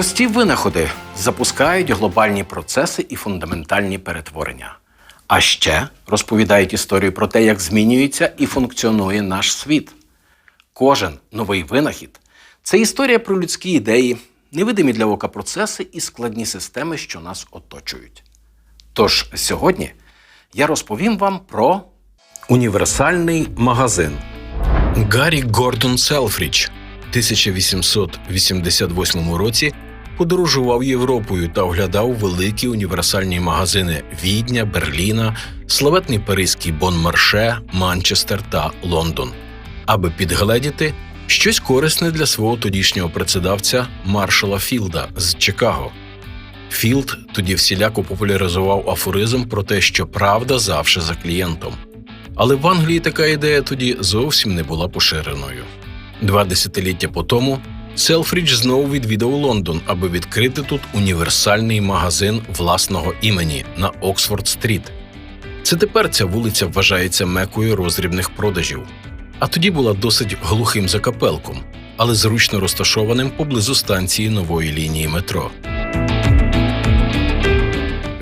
Прості винаходи запускають глобальні процеси і фундаментальні перетворення. А ще розповідають історію про те, як змінюється і функціонує наш світ. Кожен новий винахід це історія про людські ідеї, невидимі для ока процеси і складні системи, що нас оточують. Тож сьогодні я розповім вам про універсальний магазин. Гаррі Гордон Селфріч 1888 році подорожував Європою та оглядав великі універсальні магазини Відня, Берліна, славетний паризький Бон-Марше, Манчестер та Лондон, аби підгледіти щось корисне для свого тодішнього працедавця Маршала Філда з Чикаго. Філд тоді всіляко популяризував афоризм про те, що правда завше за клієнтом. Але в Англії така ідея тоді зовсім не була поширеною. Два десятиліття по тому Селфрідж знову відвідав Лондон, аби відкрити тут універсальний магазин власного імені на Оксфорд-стріт. Це тепер ця вулиця вважається мекою роздрібних продажів, а тоді була досить глухим закапелком, але зручно розташованим поблизу станції нової лінії метро.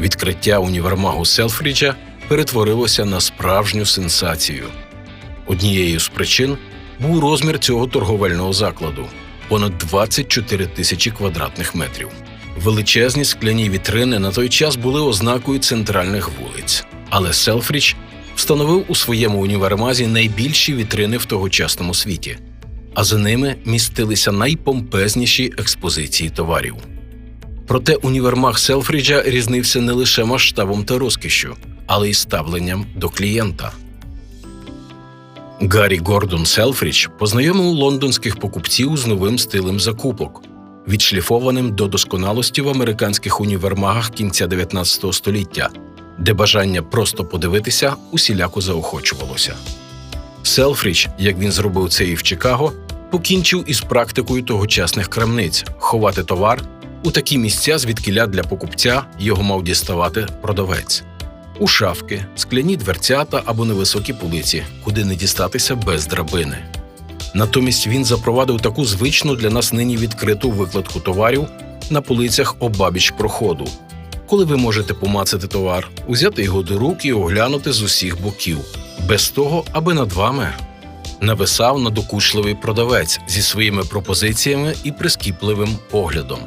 Відкриття універмагу Селфріджа перетворилося на справжню сенсацію. Однією з причин був розмір цього торговельного закладу понад 24 тисячі квадратних метрів. Величезні скляні вітрини на той час були ознакою центральних вулиць, але Селфріч встановив у своєму універмазі найбільші вітрини в тогочасному світі, а за ними містилися найпомпезніші експозиції товарів. Проте універмаг Селфріджа різнився не лише масштабом та розкішшю, але й ставленням до клієнта. Гаррі Гордон Селфріч познайомив лондонських покупців з новим стилем закупок, відшліфованим до досконалості в американських універмагах кінця 19 століття, де бажання просто подивитися усіляко заохочувалося. Селфріч, як він зробив це і в Чикаго, покінчив із практикою тогочасних крамниць ховати товар у такі місця, звідкиля для покупця його мав діставати продавець у шафки, скляні дверцята або невисокі полиці, куди не дістатися без драбини. Натомість він запровадив таку звичну для нас нині відкриту викладку товарів на полицях обабіч проходу, коли ви можете помацати товар, узяти його до рук і оглянути з усіх боків, без того, аби над вами нависав надокучливий продавець зі своїми пропозиціями і прискіпливим поглядом.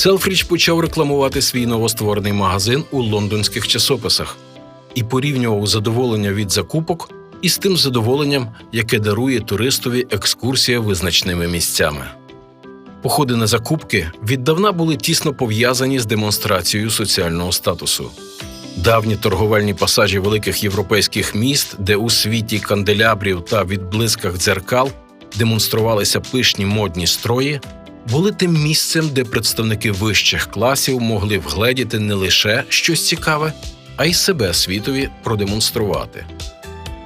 Селфріч почав рекламувати свій новостворений магазин у лондонських часописах і порівнював задоволення від закупок із тим задоволенням, яке дарує туристові екскурсія визначними місцями. Походи на закупки віддавна були тісно пов'язані з демонстрацією соціального статусу. Давні торговельні пасажі великих європейських міст, де у світі канделябрів та відблисках дзеркал демонструвалися пишні модні строї, були тим місцем, де представники вищих класів могли вгледіти не лише щось цікаве, а й себе світові продемонструвати.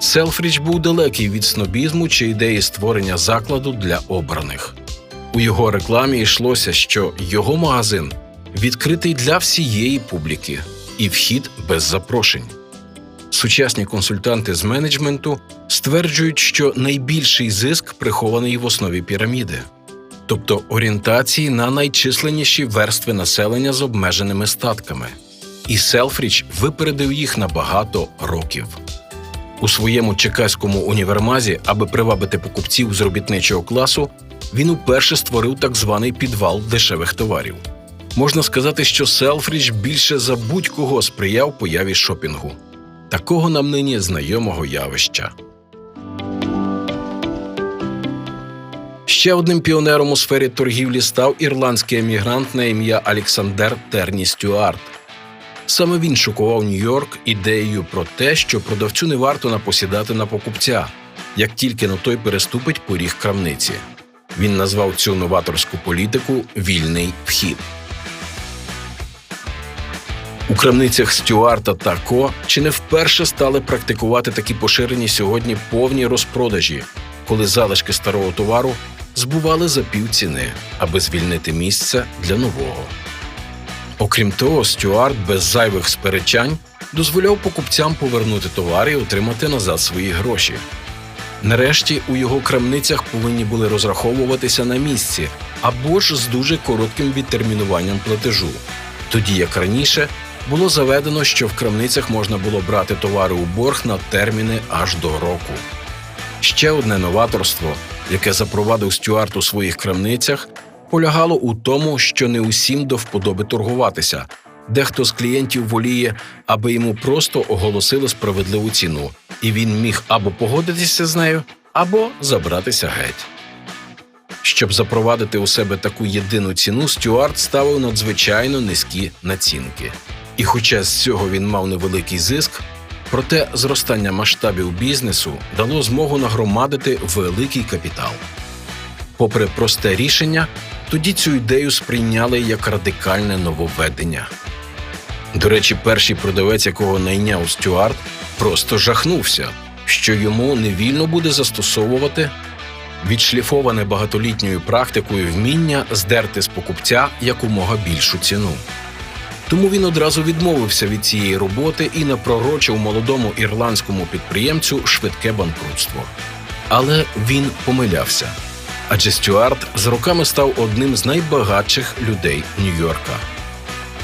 Селфріч був далекий від снобізму чи ідеї створення закладу для обраних. У його рекламі йшлося, що його магазин відкритий для всієї публіки і вхід без запрошень. Сучасні консультанти з менеджменту стверджують, що найбільший зиск прихований в основі піраміди тобто орієнтації на найчисленніші верстви населення з обмеженими статками. І Селфріч випередив їх на багато років. У своєму чекаському універмазі, аби привабити покупців з робітничого класу, він уперше створив так званий підвал дешевих товарів. Можна сказати, що Селфріч більше за будь-кого сприяв появі шопінгу, такого нам нині знайомого явища. Ще одним піонером у сфері торгівлі став ірландський емігрант на ім'я Александр Терні Стюарт. Саме він шокував Нью-Йорк ідеєю про те, що продавцю не варто напосідати на покупця, як тільки на той переступить поріг крамниці. Він назвав цю новаторську політику вільний вхід. У крамницях Стюарта та Ко чи не вперше стали практикувати такі поширені сьогодні повні розпродажі, коли залишки старого товару збували за півціни, аби звільнити місце для нового. Окрім того, Стюарт без зайвих сперечань дозволяв покупцям повернути товар і отримати назад свої гроші. Нарешті у його крамницях повинні були розраховуватися на місці або ж з дуже коротким відтермінуванням платежу, тоді як раніше було заведено, що в крамницях можна було брати товари у борг на терміни аж до року. Ще одне новаторство, яке запровадив Стюарт у своїх крамницях, полягало у тому, що не усім до вподоби торгуватися. Дехто з клієнтів воліє, аби йому просто оголосили справедливу ціну, і він міг або погодитися з нею, або забратися геть. Щоб запровадити у себе таку єдину ціну, Стюарт ставив надзвичайно низькі націнки. І хоча з цього він мав невеликий зиск, проте зростання масштабів бізнесу дало змогу нагромадити великий капітал. Попри просте рішення, тоді цю ідею сприйняли як радикальне нововведення. До речі, перший продавець, якого найняв Стюарт, просто жахнувся, що йому невільно буде застосовувати відшліфоване багатолітньою практикою вміння здерти з покупця якомога більшу ціну. Тому він одразу відмовився від цієї роботи і напророчив молодому ірландському підприємцю швидке банкрутство. Але він помилявся, адже Стюарт з роками став одним з найбагатших людей Нью-Йорка.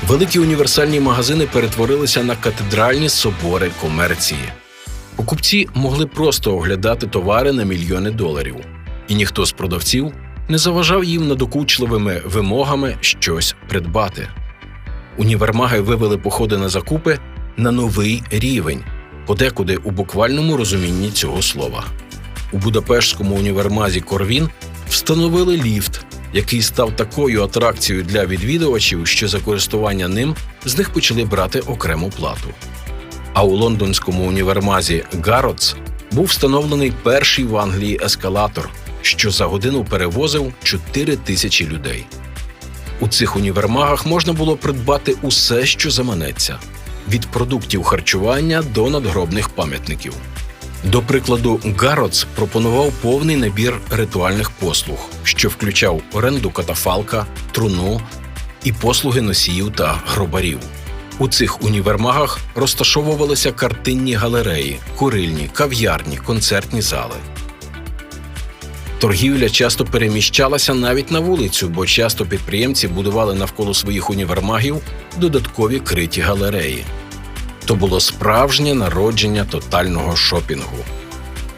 Великі універсальні магазини перетворилися на катедральні собори комерції. Покупці могли просто оглядати товари на мільйони доларів, і ніхто з продавців не заважав їм надокучливими вимогами щось придбати. Універмаги вивели походи на закупи на новий рівень, подекуди у буквальному розумінні цього слова. У Будапештському універмазі Корвін встановили ліфт, який став такою атракцією для відвідувачів, що за користування ним з них почали брати окрему плату. А у лондонському універмазі Гаротс був встановлений перший в Англії ескалатор, що за годину перевозив 4 тисячі людей. У цих універмагах можна було придбати усе, що заманеться від продуктів харчування до надгробних пам'ятників. До прикладу, Гароц пропонував повний набір ритуальних послуг, що включав оренду катафалка, труну і послуги носіїв та гробарів. У цих універмагах розташовувалися картинні галереї, курильні, кав'ярні, концертні зали. Торгівля часто переміщалася навіть на вулицю, бо часто підприємці будували навколо своїх універмагів додаткові криті галереї. То було справжнє народження тотального шопінгу.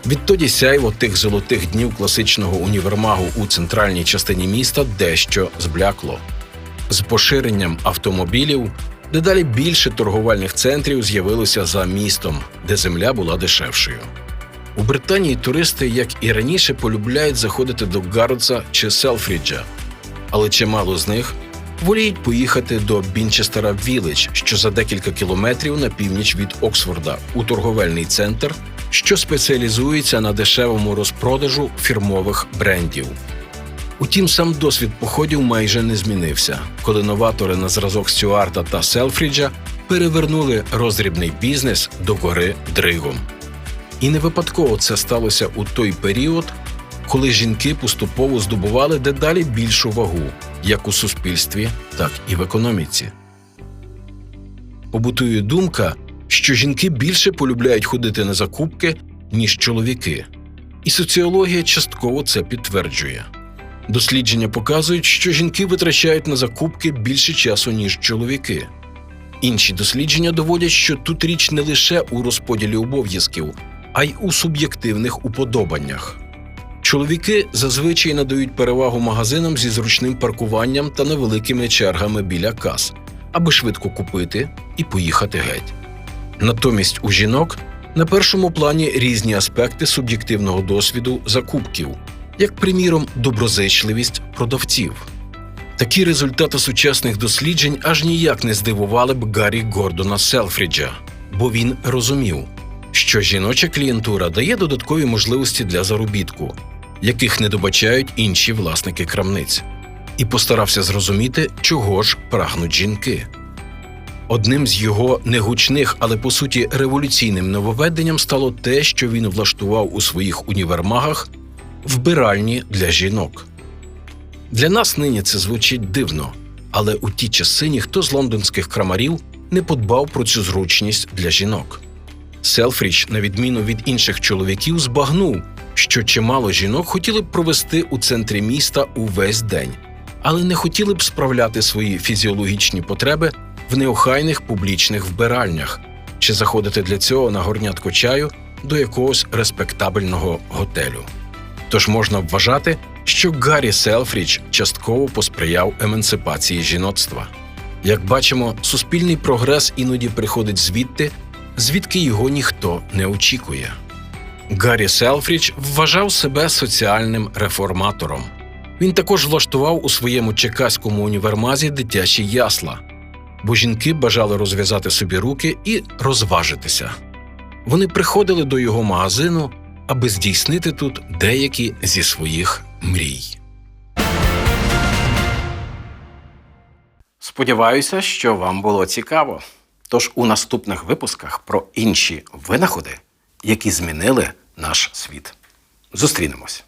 Відтоді сяйво тих золотих днів класичного універмагу у центральній частині міста дещо зблякло. З поширенням автомобілів дедалі більше торговельних центрів з'явилося за містом, де земля була дешевшою. У Британії туристи, як і раніше, полюбляють заходити до Гаротса чи Селфріджа, але чимало з них воліють поїхати до Бінчестера Вілледж, що за декілька кілометрів на північ від Оксфорда, у торговельний центр, що спеціалізується на дешевому розпродажу фірмових брендів. Утім, сам досвід походів майже не змінився, коли новатори на зразок Стюарта та Селфріджа перевернули роздрібний бізнес до гори дригом. І не випадково це сталося у той період, коли жінки поступово здобували дедалі більшу вагу як у суспільстві, так і в економіці. Побутує думка, що жінки більше полюбляють ходити на закупки, ніж чоловіки, і соціологія частково це підтверджує. Дослідження показують, що жінки витрачають на закупки більше часу, ніж чоловіки. Інші дослідження доводять, що тут річ не лише у розподілі обов'язків, а й у суб'єктивних уподобаннях. Чоловіки зазвичай надають перевагу магазинам зі зручним паркуванням та невеликими чергами біля кас, аби швидко купити і поїхати геть. Натомість у жінок на першому плані різні аспекти суб'єктивного досвіду закупків, як, приміром, доброзичливість продавців. Такі результати сучасних досліджень аж ніяк не здивували б Гаррі Гордона Селфріджа, бо він розумів, що жіноча клієнтура дає додаткові можливості для заробітку, яких не добачають інші власники крамниць, і постарався зрозуміти, чого ж прагнуть жінки. Одним з його негучних, але по суті революційним нововведенням стало те, що він влаштував у своїх універмагах вбиральні для жінок. Для нас нині це звучить дивно, але у ті часи ніхто з лондонських крамарів не подбав про цю зручність для жінок. Селфріч, на відміну від інших чоловіків, збагнув, що чимало жінок хотіли б провести у центрі міста увесь день, але не хотіли б справляти свої фізіологічні потреби в неохайних публічних вбиральнях чи заходити для цього на горнятко чаю до якогось респектабельного готелю. Тож можна вважати, що Гаррі Селфріч частково посприяв емансипації жіноцтва. Як бачимо, суспільний прогрес іноді приходить звідти, звідки його ніхто не очікує. Гаррі Селфріч вважав себе соціальним реформатором. Він також влаштував у своєму чекаському універмазі дитячі ясла, бо жінки бажали розв'язати собі руки і розважитися. Вони приходили до його магазину, аби здійснити тут деякі зі своїх мрій. Сподіваюся, що вам було цікаво. Тож у наступних випусках про інші винаходи, які змінили наш світ. Зустрінемось.